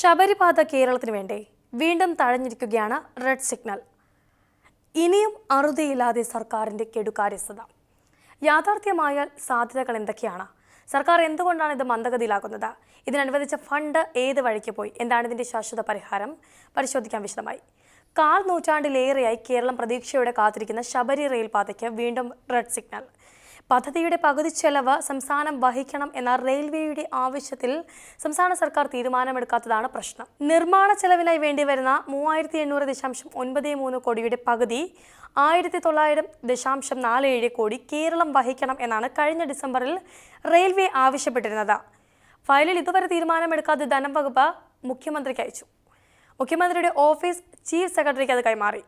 ശബരിപാത കേരളത്തിന് വേണ്ടി? വീണ്ടും തഴഞ്ഞിരിക്കുകയാണ് റെഡ് സിഗ്നൽ ഇനിയും അറുതിയില്ലാതെ സർക്കാരിന്റെ കെടുകാര്യസ്ഥത. യാഥാർത്ഥ്യമായാൽ സാധ്യതകൾ എന്തൊക്കെയാണ്? സർക്കാർ എന്തുകൊണ്ടാണ് ഇത് മന്ദഗതിയിലാക്കുന്നത്? ഇതിനനുവദിച്ച ഫണ്ട് ഏത് വഴിക്ക് പോയി? എന്താണ് ഇതിന്റെ ശാശ്വത പരിഹാരം? പരിശോധിക്കാൻ വിശദമായി. കാൽ നൂറ്റാണ്ടിലേറെയായി കേരളം പ്രതീക്ഷയോടെ കാത്തിരിക്കുന്ന ശബരി റെയിൽ പാതയ്ക്ക് വീണ്ടും റെഡ് സിഗ്നൽ പദ്ധതിയുടെ പകുതി ചെലവ് സംസ്ഥാനം വഹിക്കണം എന്ന റെയിൽവേയുടെ ആവശ്യത്തിൽ സംസ്ഥാന സർക്കാർ തീരുമാനമെടുക്കാത്തതാണ് പ്രശ്നം. നിർമ്മാണ ചെലവിനായി വേണ്ടിവരുന്ന മൂവായിരത്തി എണ്ണൂറ് ദശാംശം ഒൻപത് മൂന്ന് കോടിയുടെ പകുതി ആയിരത്തി തൊള്ളായിരം ദശാംശം നാല് ഏഴ് കോടി കേരളം വഹിക്കണം എന്നാണ് കഴിഞ്ഞ ഡിസംബറിൽ റെയിൽവേ ആവശ്യപ്പെട്ടിരുന്നത്. ഫയലിൽ ഇതുവരെ തീരുമാനമെടുക്കാതെ ധനം വകുപ്പ് മുഖ്യമന്ത്രിക്ക് അയച്ചു. മുഖ്യമന്ത്രിയുടെ ഓഫീസ് ചീഫ് സെക്രട്ടറിക്ക് അത് കൈമാറി.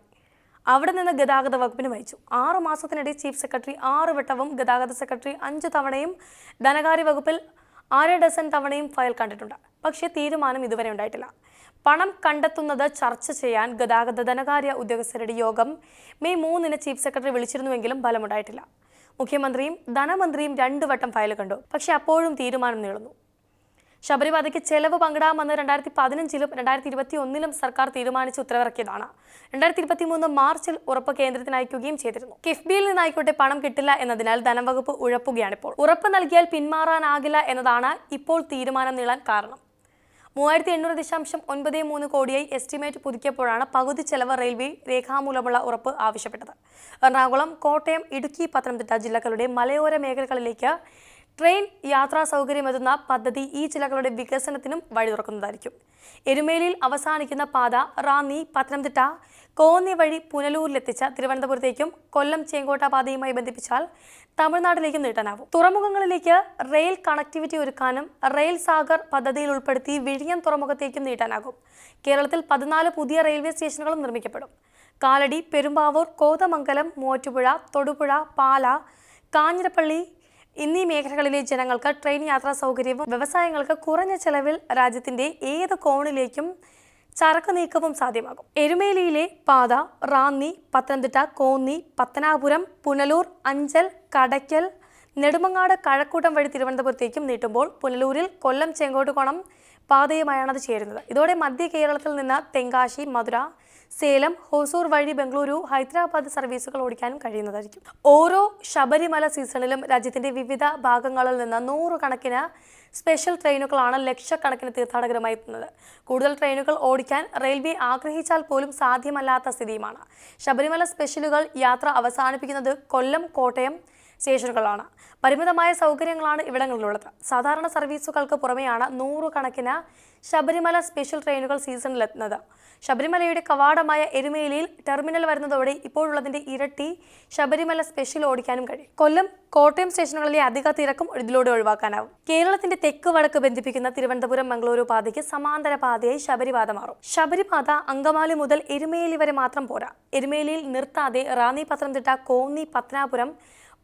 അവിടെ നിന്ന് ഗതാഗത വകുപ്പിന് വഹിച്ചു ആറു മാസത്തിനിടെ ചീഫ് സെക്രട്ടറി ആറ് വട്ടവും ഗതാഗത സെക്രട്ടറി അഞ്ച് തവണയും ധനകാര്യ വകുപ്പിൽ അര ഡസൻ തവണയും ഫയൽ കണ്ടിട്ടുണ്ട്. പക്ഷേ തീരുമാനം ഇതുവരെ ഉണ്ടായിട്ടില്ല. പണം കണ്ടെത്തുന്നത് ചർച്ച ചെയ്യാൻ ഗതാഗത ധനകാര്യ ഉദ്യോഗസ്ഥരുടെ യോഗം മെയ് മൂന്നിന് ചീഫ് സെക്രട്ടറി വിളിച്ചിരുന്നുവെങ്കിലും ഫലമുണ്ടായിട്ടില്ല. മുഖ്യമന്ത്രിയും ധനമന്ത്രിയും രണ്ടു വട്ടം ഫയൽ കണ്ടു. പക്ഷെ അപ്പോഴും തീരുമാനം നീളുന്നു. ശബരിപാതയ്ക്ക് ചെലവ് പങ്കിടാമെന്ന് രണ്ടായിരത്തി പതിനഞ്ചിലും രണ്ടായിരത്തി ഇരുപത്തി ഒന്നിലും സർക്കാർ തീരുമാനിച്ച് ഉത്തരവിറക്കിയതാണ്. രണ്ടായിരത്തി ഇരുപത്തി മൂന്ന് മാർച്ചിൽ ഉറപ്പ് കേന്ദ്രത്തിന് അയക്കുകയും ചെയ്തിരുന്നു. കിഫ്ബിയിൽ നിന്നായിക്കോട്ടെ പണം കിട്ടില്ല എന്നതിനാൽ ധനവകുപ്പ് ഉഴപ്പുകയാണിപ്പോൾ. ഉറപ്പ് നൽകിയാൽ പിന്മാറാനാകില്ല എന്നതാണ് ഇപ്പോൾ തീരുമാനം നീളാൻ കാരണം. മൂവായിരത്തി എണ്ണൂറ് ദശാംശം ഒൻപത് മൂന്ന് കോടിയായി എസ്റ്റിമേറ്റ് പുതുക്കിയപ്പോഴാണ് പകുതി ചെലവ് റെയിൽവേ രേഖാമൂലമുള്ള ഉറപ്പ് ആവശ്യപ്പെട്ടത്. എറണാകുളം കോട്ടയം ഇടുക്കി പത്തനംതിട്ട ജില്ലകളുടെ മലയോര മേഖലകളിലേക്ക് ട്രെയിൻ യാത്രാ സൗകര്യമെത്തുന്ന പദ്ധതി ഈ ജില്ലകളുടെ വികസനത്തിനും വഴി തുറക്കുന്നതായിരിക്കും. എരുമേലിയിൽ അവസാനിക്കുന്ന പാത റാന്നി പത്തനംതിട്ട കോന്നി വഴി പുനലൂരിലെത്തിച്ച തിരുവനന്തപുരത്തേക്കും കൊല്ലം ചേങ്കോട്ട പാതയുമായി ബന്ധിപ്പിച്ചാൽ തമിഴ്നാട്ടിലേക്കും നീട്ടാനാവും. തുറമുഖങ്ങളിലേക്ക് റെയിൽ കണക്ടിവിറ്റി ഒരുക്കാനും റെയിൽ സാഗർ പദ്ധതിയിൽ ഉൾപ്പെടുത്തി വിഴിഞ്ഞം തുറമുഖത്തേക്കും നീട്ടാനാകും. കേരളത്തിൽ പതിനാല് പുതിയ റെയിൽവേ സ്റ്റേഷനുകളും നിർമ്മിക്കപ്പെടും. കാലടി പെരുമ്പാവൂർ കോതമംഗലം മൂവാറ്റുപുഴ തൊടുപുഴ പാല കാഞ്ഞിരപ്പള്ളി എന്നീ മേഖലകളിലെ ജനങ്ങൾക്ക് ട്രെയിൻ യാത്രാ സൗകര്യവും വ്യവസായങ്ങൾക്ക് കുറഞ്ഞ ചെലവിൽ രാജ്യത്തിന്റെ ഏത് കോണിലേക്കും ചരക്ക് നീക്കവും സാധ്യമാകും. എരുമേലിയിലെ പാത റാന്നി പത്തനംതിട്ട കോന്നി പത്തനാപുരം പുനലൂർ അഞ്ചൽ കടയ്ക്കൽ നെടുമങ്ങാട് കഴക്കൂട്ടം വഴി തിരുവനന്തപുരത്തേക്കും നീട്ടുമ്പോൾ പുനലൂരിൽ കൊല്ലം ചെങ്കോട്ടുകോണം പാതയുമായാണ് അത് ചേരുന്നത്. ഇതോടെ മധ്യ കേരളത്തിൽ നിന്ന് തെങ്കാശി മധുര സേലം ഹോസൂർ വഴി ബംഗളൂരു ഹൈദരാബാദ് സർവീസുകൾ ഓടിക്കാനും കഴിയുന്നതായിരിക്കും. ഓരോ ശബരിമല സീസണിലും രാജ്യത്തിന്റെ വിവിധ ഭാഗങ്ങളിൽ നിന്ന് നൂറുകണക്കിന് സ്പെഷ്യൽ ട്രെയിനുകളാണ് ലക്ഷക്കണക്കിന് തീർത്ഥാടകരുമായി എത്തുന്നത്. കൂടുതൽ ട്രെയിനുകൾ ഓടിക്കാൻ റെയിൽവേ ആഗ്രഹിച്ചാൽ പോലും സാധ്യമല്ലാത്ത സ്ഥിതിയുമാണ്. ശബരിമല സ്പെഷ്യലുകൾ യാത്ര അവസാനിപ്പിക്കുന്നത് കൊല്ലം കോട്ടയം സ്റ്റേഷനുകളാണ്. പരിമിതമായ സൗകര്യങ്ങളാണ് ഇവിടങ്ങളിലുള്ളത്. സാധാരണ സർവീസുകൾക്ക് പുറമെയാണ് നൂറുകണക്കിന് ശബരിമല സ്പെഷ്യൽ ട്രെയിനുകൾ സീസണിലെത്തുന്നത്. ശബരിമലയുടെ കവാടമായ എരുമേലിയിൽ ടെർമിനൽ വരുന്നതോടെ ഇപ്പോഴുള്ളതിന്റെ ഇരട്ടി ശബരിമല സ്പെഷ്യൽ ഓടിക്കാനും കഴിയും. കൊല്ലം കോട്ടയം സ്റ്റേഷനുകളിലെ അധിക തിരക്കും ഇതിലൂടെ ഒഴിവാക്കാനാവും. കേരളത്തിന്റെ തെക്ക് വടക്ക് ബന്ധിപ്പിക്കുന്ന തിരുവനന്തപുരം മംഗളൂരു പാതയ്ക്ക് സമാന്തര പാതയായി ശബരിപാത മാറും. ശബരിപാത അങ്കമാലി മുതൽ എരുമേലി വരെ മാത്രം പോരാ. എരുമേലിയിൽ നിർത്താതെ റാന്നി പത്തനംതിട്ട കോന്നി പത്തനാപുരം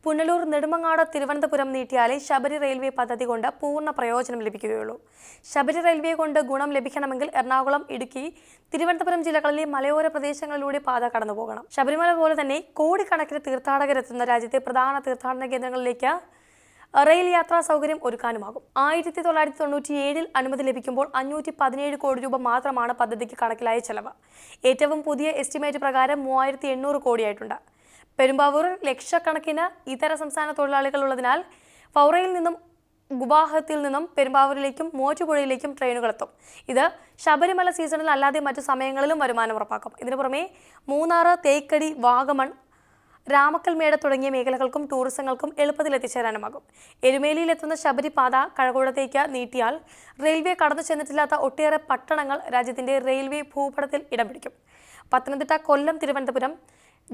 പുനലൂർ നെടുമങ്ങാട് തിരുവനന്തപുരം നീട്ടിയാലേ ശബരി റെയിൽവേ പദ്ധതി കൊണ്ട് പൂർണ പ്രയോജനം ലഭിക്കുകയുള്ളൂ. ശബരി റെയിൽവേ കൊണ്ട് ഗുണം ലഭിക്കണമെങ്കിൽ എറണാകുളം ഇടുക്കി തിരുവനന്തപുരം ജില്ലകളിലെ മലയോര പ്രദേശങ്ങളിലൂടെ പാത കടന്നു പോകണം. ശബരിമല പോലെ തന്നെ കോടിക്കണക്കിന് തീർത്ഥാടകരെത്തുന്ന രാജ്യത്തെ പ്രധാന തീർത്ഥാടന കേന്ദ്രങ്ങളിലേക്ക് റെയിൽ യാത്രാ സൗകര്യം ഒരുക്കാനുമാകും. ആയിരത്തി തൊള്ളായിരത്തി തൊണ്ണൂറ്റി ഏഴിൽ അനുമതി ലഭിക്കുമ്പോൾ അഞ്ഞൂറ്റി പതിനേഴ് കോടി രൂപ മാത്രമാണ് പദ്ധതിക്ക് കണക്കിലായ ചെലവ്. ഏറ്റവും പുതിയ എസ്റ്റിമേറ്റ് പ്രകാരം മൂവായിരത്തി എണ്ണൂറ് കോടിയായിട്ടുണ്ട്. പെരുമ്പാവൂരിൽ ലക്ഷക്കണക്കിന് ഇതര സംസ്ഥാന തൊഴിലാളികൾ ഉള്ളതിനാൽ ഫൗറയിൽ നിന്നും ഗുവാഹത്തിയിൽ നിന്നും പെരുമ്പാവൂരിലേക്കും മോറ്റുപുഴയിലേക്കും ട്രെയിനുകൾ എത്തും ഇത് ശബരിമല സീസണിൽ അല്ലാതെ മറ്റു സമയങ്ങളിലും വരുമാനം ഉറപ്പാക്കും. ഇതിനു പുറമെ മൂന്നാറ് തേക്കടി വാഗമൺ രാമക്കൽമേട് തുടങ്ങിയ മേഖലകൾക്കും ടൂറിസങ്ങൾക്കും എളുപ്പത്തിൽ എത്തിച്ചേരാനുമാകും. എരുമേലിയിലെത്തുന്ന ശബരിപാത കഴകൂടത്തേക്ക് നീട്ടിയാൽ റെയിൽവേ കടന്നു ചെന്നിട്ടില്ലാത്ത ഒട്ടേറെ പട്ടണങ്ങൾ രാജ്യത്തിന്റെ റെയിൽവേ ഭൂപടത്തിൽ ഇടം പിടിക്കും. പത്തനംതിട്ട കൊല്ലം തിരുവനന്തപുരം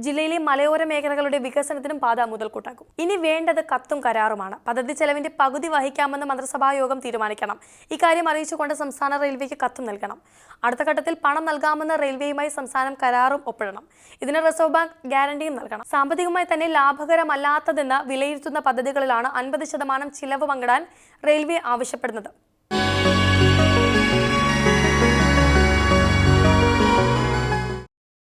ജില്ലയിലെ മലയോര മേഖലകളുടെ വികസനത്തിനും പാത മുതൽക്കൂട്ടാക്കും. ഇനി വേണ്ടത് കത്തും കരാറുമാണ്. പദ്ധതി ചെലവിന്റെ പകുതി വഹിക്കാമെന്ന് മന്ത്രിസഭാ യോഗം തീരുമാനിക്കണം. ഇക്കാര്യം അറിയിച്ചുകൊണ്ട് സംസ്ഥാന റെയിൽവേക്ക് കത്തും നൽകണം. അടുത്ത ഘട്ടത്തിൽ പണം നൽകാമെന്ന റെയിൽവേയുമായി സംസ്ഥാനം കരാറും ഒപ്പിടണം. ഇതിന് റിസർവ് ബാങ്ക് ഗ്യാരണ്ടിയും നൽകണം. സാമ്പത്തികമായി തന്നെ ലാഭകരമല്ലാത്തതെന്ന് വിലയിരുത്തുന്ന പദ്ധതികളിലാണ് അൻപത് ശതമാനം ചിലവ് പങ്കിടാൻ റെയിൽവേ ആവശ്യപ്പെടുന്നത്.